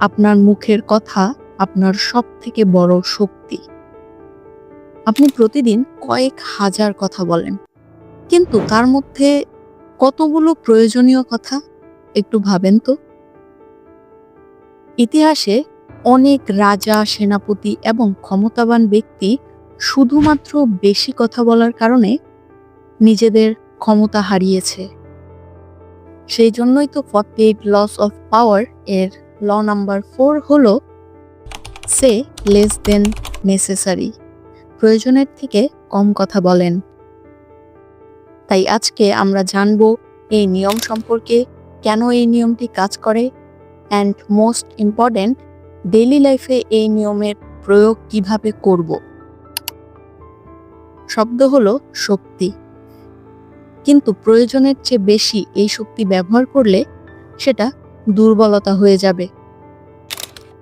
আপনার মুখের কথা আপনার সব থেকে বড় শক্তি। আপনি প্রতিদিন কয়েক হাজার কথা বলেন। কিন্তু তার মধ্যে কতগুলো প্রয়োজনীয় কথা একটু ভাবেন তো? ইতিহাসে অনেক রাজা, সেনাপতি এবং ক্ষমতাবান ব্যক্তি শুধুমাত্র বেশি কথা বলার কারণে নিজেদের ক্ষমতা হারিয়েছে। সেই জন্যই তো ফর্টি লস অফ পাওয়ার এর ল নাম্বার ফোর হল, সে লেস দেন নেসেসারি প্রয়োজনের থেকে কম কথা বলেন। তাই আজকে আমরা জানব এই নিয়ম সম্পর্কে কেন এই নিয়মটি কাজ করে অ্যান্ড মোস্ট ইম্পর্ট্যান্ট ডেইলি লাইফে এই নিয়মের প্রয়োগ কীভাবে করব? শব্দ হলো শক্তি। কিন্তু প্রয়োজনের চেয়ে বেশি এই শক্তি ব্যবহার করলে সেটা দুর্বলতা হয়ে যাবে।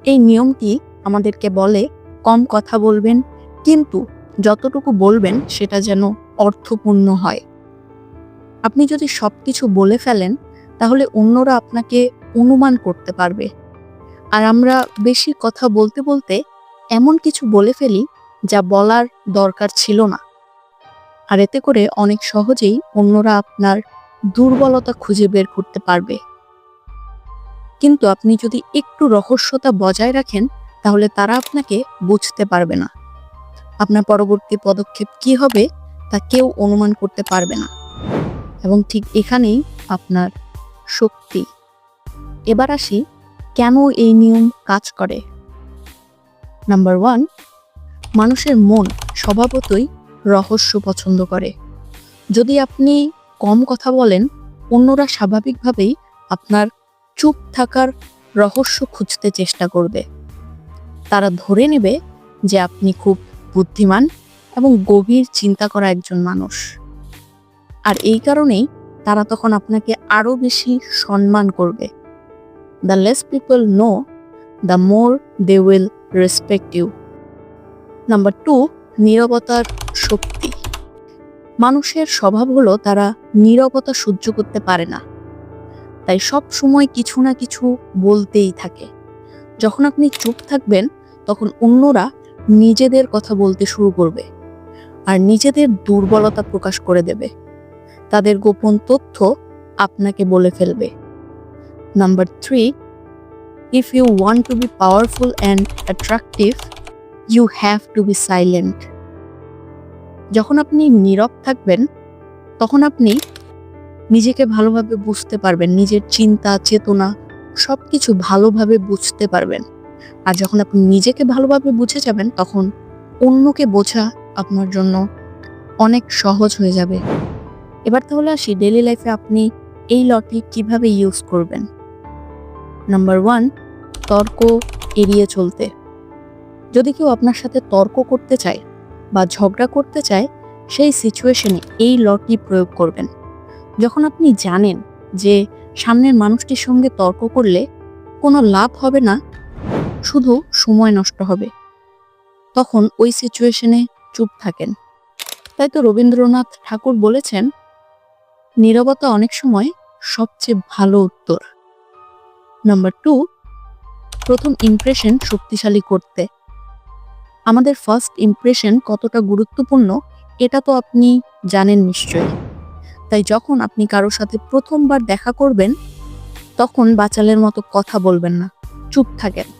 এই নিয়মটি আমাদেরকে বলে, কম কথা বলবেন, কিন্তু যতটুকু বলবেন সেটা যেন অর্থপূর্ণ হয়। আপনি যদি সব কিছু বলে ফেলেন, তাহলে অন্যরা আপনাকে অনুমান করতে পারবে। আর আমরা বেশি কথা বলতে বলতে এমন কিছু বলে ফেলি, যা বলার দরকার ছিল না। আর এতে করে অনেক সহজেই অন্যরা আপনার দুর্বলতা খুঁজে বের করতে পারবে। কিন্তু আপনি যদি একটু রহস্যতা বজায় রাখেন, তাহলে তারা আপনাকে বুঝতে পারবে না। আপনার পরবর্তী পদক্ষেপ কি হবে, তা কেউ অনুমান করতে পারবে না। এবং ঠিক এখানেই আপনার শক্তি। এবার আসি, কেন এই নিয়ম কাজ করে? নাম্বার ওয়ান, মানুষের মন স্বভাবতই রহস্য পছন্দ করে। যদি আপনি কম কথা বলেন, অন্যরা স্বাভাবিকভাবেই আপনার চুপ থাকার রহস্য খুঁজতে চেষ্টা করবে। তারা ধরে নেবে যে আপনি খুব বুদ্ধিমান এবং গভীর চিন্তা করা একজন মানুষ। আর এই কারণেই তারা তখন আপনাকে আরও বেশি সম্মান করবে। The less people know the more they will respect you number two নীরবতার শক্তি। মানুষের স্বভাব হলো তারা নীরবতা সহ্য করতে পারে না। তাই সব সময় কিছু না কিছু বলতেই থাকে। যখন আপনি চুপ থাকবেন, তখন অন্যরা নিজেদের কথা বলতে শুরু করবে আর নিজেদের দুর্বলতা প্রকাশ করে দেবে। তাদের গোপন তথ্য আপনাকে বলে ফেলবে। Number three if you want to be powerful and attractive you have to be silent যখন আপনি নীরব থাকবেন, তখন আপনি নিজেকে ভালোভাবে বুঝতে পারবেন, নিজের চিন্তা, চেতনা সব কিছু ভালোভাবে বুঝতে পারবেন। আর যখন আপনি নিজেকে ভালোভাবে বুঝে যাবেন, তখন অন্যকে বোঝা আপনার জন্য অনেক সহজ হয়ে যাবে। এবার তাহলে আসি ডেলি লাইফে আপনি এই লটি কীভাবে ইউজ করবেন? নাম্বার ওয়ান তর্ক এড়িয়ে চলতে। যদি কেউ আপনার সাথে তর্ক করতে চায় বা ঝগড়া করতে চায়, সেই সিচুয়েশনে এই লটি প্রয়োগ করবেন। যখন আপনি জানেন যে সামনের মানুষটির সঙ্গে তর্ক করলে কোনো লাভ হবে না, শুধু সময় নষ্ট হবে, তখন ওই সিচুয়েশনে চুপ থাকেন। তাই তো রবীন্দ্রনাথ ঠাকুর বলেছেন, নীরবতা অনেক সময় সবচেয়ে ভালো উত্তর। নাম্বার টু, প্রথম ইমপ্রেশন শক্তিশালী করতে। আমাদের ফার্স্ট ইমপ্রেশন কতটা গুরুত্বপূর্ণ, এটা তো আপনি জানেন নিশ্চয়ই। তাই যখন আপনি কারোর সাথে প্রথমবার দেখা করবেন, তখন বাচালের মতো কথা বলবেন না। চুপ থাকেন।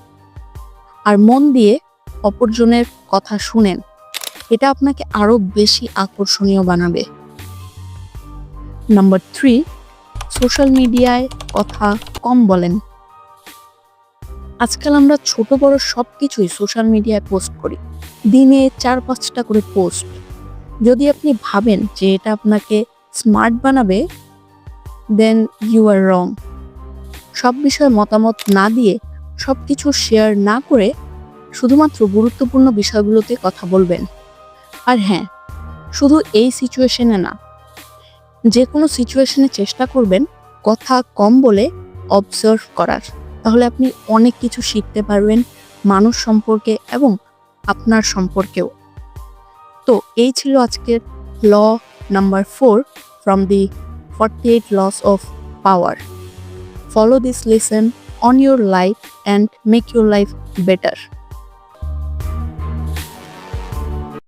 আর মন দিয়ে অপরজনের কথা শুনেন। এটা আপনাকে আরও বেশি আকর্ষণীয় বানাবে। নাম্বার থ্রি, সোশ্যাল মিডিয়ায় কথা কম বলেন। আজকাল আমরা ছোট, বড় সব কিছুই সোশ্যাল মিডিয়ায় পোস্ট করি। দিনে চার, পাঁচটা করে পোস্ট। যদি আপনি ভাবেন যে এটা আপনাকে স্মার্ট বানাবে দেন ইউ আর রং সব বিষয়ে মতামত না দিয়ে সব কিছু শেয়ার না করে শুধুমাত্র গুরুত্বপূর্ণ বিষয়গুলোতে কথা বলবেন। আর হ্যাঁ শুধু এই সিচুয়েশনে না যে কোনো সিচুয়েশনে চেষ্টা করবেন কথা কম বলে অবজার্ভ করার। তাহলে আপনি অনেক কিছু শিখতে পারবেন মানুষ সম্পর্কে এবং আপনার সম্পর্কেও। তো এই ছিল আজকের law number four from the 48 laws of power. Follow this lesson on your life and make your life better.